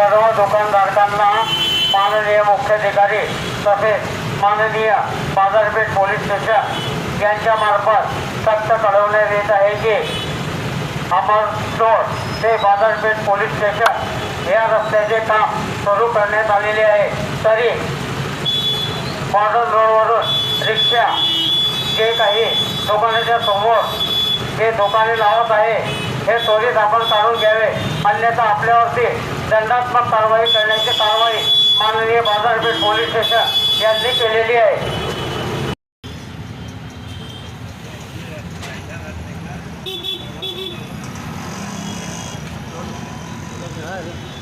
सर्व दुकानधारकांना माननीय मुख्याधिकारी तसेच माननीय बाजारपेठ पोलीस स्टेशन यांच्या मार्फत सक्त कळवण्यात येत आहे की अमर स्टोर ते बाजारपेठ पोलीस स्टेशन या रस्त्याचे काम सुरू करण्यात आलेले आहे. तरी मॉडर्न रोडवरून रिक्षा जे काही दुकानाच्या समोर जे दुकाने लावत आहे हे त्वरित आपण काढून घ्यावे. आणल्याचा आपल्यावरती दंडात्मक कारवाई करण्याची कारवाई माननीय बाजारपेठ पोलीस स्टेशन यांनी केलेली आहे Yeah.